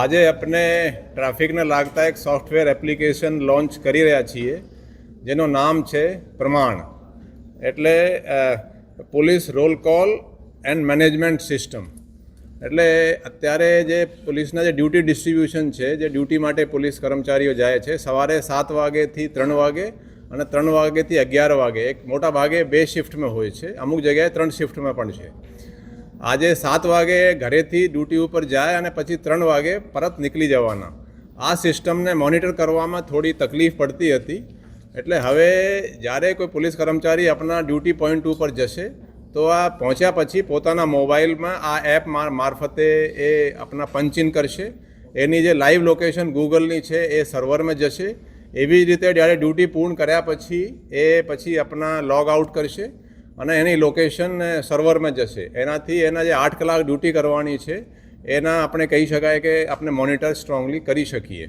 આજે આપણે ટ્રાફિકને લાગતા એક સોફ્ટવેર એપ્લિકેશન લોન્ચ કરી રહ્યા છીએ, જેનું નામ છે પ્રમાણ. એટલે police roll call and management system. એટલે અત્યારે જે પોલીસના જે ડ્યુટી ડિસ્ટ્રીબ્યુશન છે, જે ડ્યુટી માટે પોલીસ કર્મચારીઓ જાય છે, સવારે સાત વાગેથી ત્રણ વાગે અને ત્રણ વાગેથી અગિયાર વાગે. એક મોટા ભાગે બે શિફ્ટમાં હોય છે. અમુક જગ્યાએ ત્રણ શિફ્ટમાં પણ છે. આજે સાત વાગે ઘરેથી ડ્યુટી ઉપર જાય અને પછી ત્રણ વાગે પરત નીકળી જવાના. આ સિસ્ટમને મોનિટર કરવામાં થોડી તકલીફ પડતી હતી. એટલે હવે જ્યારે કોઈ પોલીસ કર્મચારી આપણા ડ્યુટી પોઈન્ટ ઉપર જશે, તો આ પહોંચ્યા પછી પોતાના મોબાઈલમાં આ એપ મારફતે એ આપણા પંચિન કરશે. એની જે લાઈવ લોકેશન ગૂગલની છે, એ સર્વરમાં જશે. એવી જ રીતે જ્યારે ડ્યુટી પૂર્ણ કર્યા પછી, એ પછી આપણા લોગ આઉટ કરશે. અને એની લોકેશન સર્વરમાં જશે. એનાથી એના જે આઠ કલાક ડ્યુટી કરવાની છે, એના આપણે કહી શકાય કે આપણે મોનિટર સ્ટ્રોંગલી કરી શકીએ.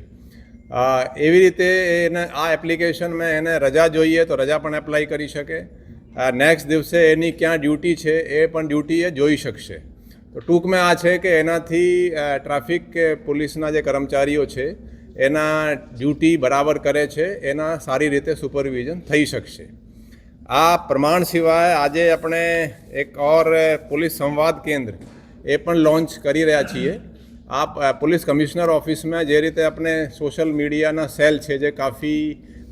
એવી રીતે એને, આ એપ્લિકેશનમાં એને રજા જોઈએ તો રજા પણ એપ્લાય કરી શકે. નેક્સ્ટ દિવસે એની ક્યાં ડ્યુટી છે, એ પણ ડ્યુટી એ જોઈ શકશે. તો ટૂંકમાં આ છે કે એનાથી ટ્રાફિક કે પોલીસના જે કર્મચારીઓ છે, એના ડ્યુટી બરાબર કરે છે, એના સારી રીતે સુપરવિઝન થઈ શકશે. આ પ્રમાણ સિવાય આજે આપણે એક ઓર પોલીસ સંવાદ કેન્દ્ર એ પણ લોન્ચ કરી રહ્યા છીએ. આ પોલીસ કમિશનર ઓફિસમાં જે રીતે આપણે સોશિયલ મીડિયાના સેલ છે જે કાફી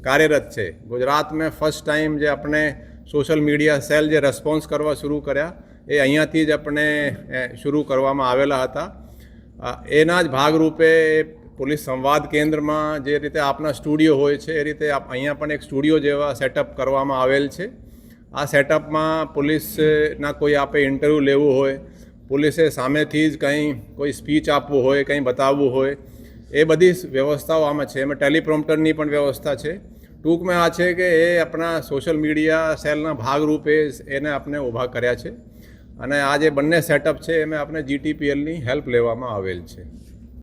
કાર્યરત છે, ગુજરાતમાં ફર્સ્ટ ટાઈમ જે આપણે સોશિયલ મીડિયા સેલ જે રેસ્પોન્સ કરવા શરૂ કર્યા, એ અહીંયાથી જ આપણે શરૂ કરવામાં આવેલા હતા. એના જ ભાગરૂપે પોલીસ સંવાદ કેન્દ્રમાં જે રીતે આપના સ્ટુડિયો હોય છે, એ રીતે અહીંયા પણ એક સ્ટુડિયો જેવા સેટઅપ કરવામાં આવેલ છે. આ સેટઅપમાં પોલીસના કોઈ આપે ઇન્ટરવ્યૂ લેવું હોય, પોલીસે સામેથી જ કંઈ કોઈ સ્પીચ આપવું હોય, કંઈ બતાવવું હોય, એ બધી વ્યવસ્થાઓ આમાં છે. એમાં ટેલિપ્રોમ્પ્ટરની પણ વ્યવસ્થા છે. ટૂંકમાં આ છે કે એ આપણા સોશિયલ મીડિયા સેલના ભાગરૂપે એને આપણે ઊભા કર્યા છે. અને આ જે બંને સેટઅપ છે, એમાં આપણે જીટીપીએલની હેલ્પ લેવામાં આવેલ છે.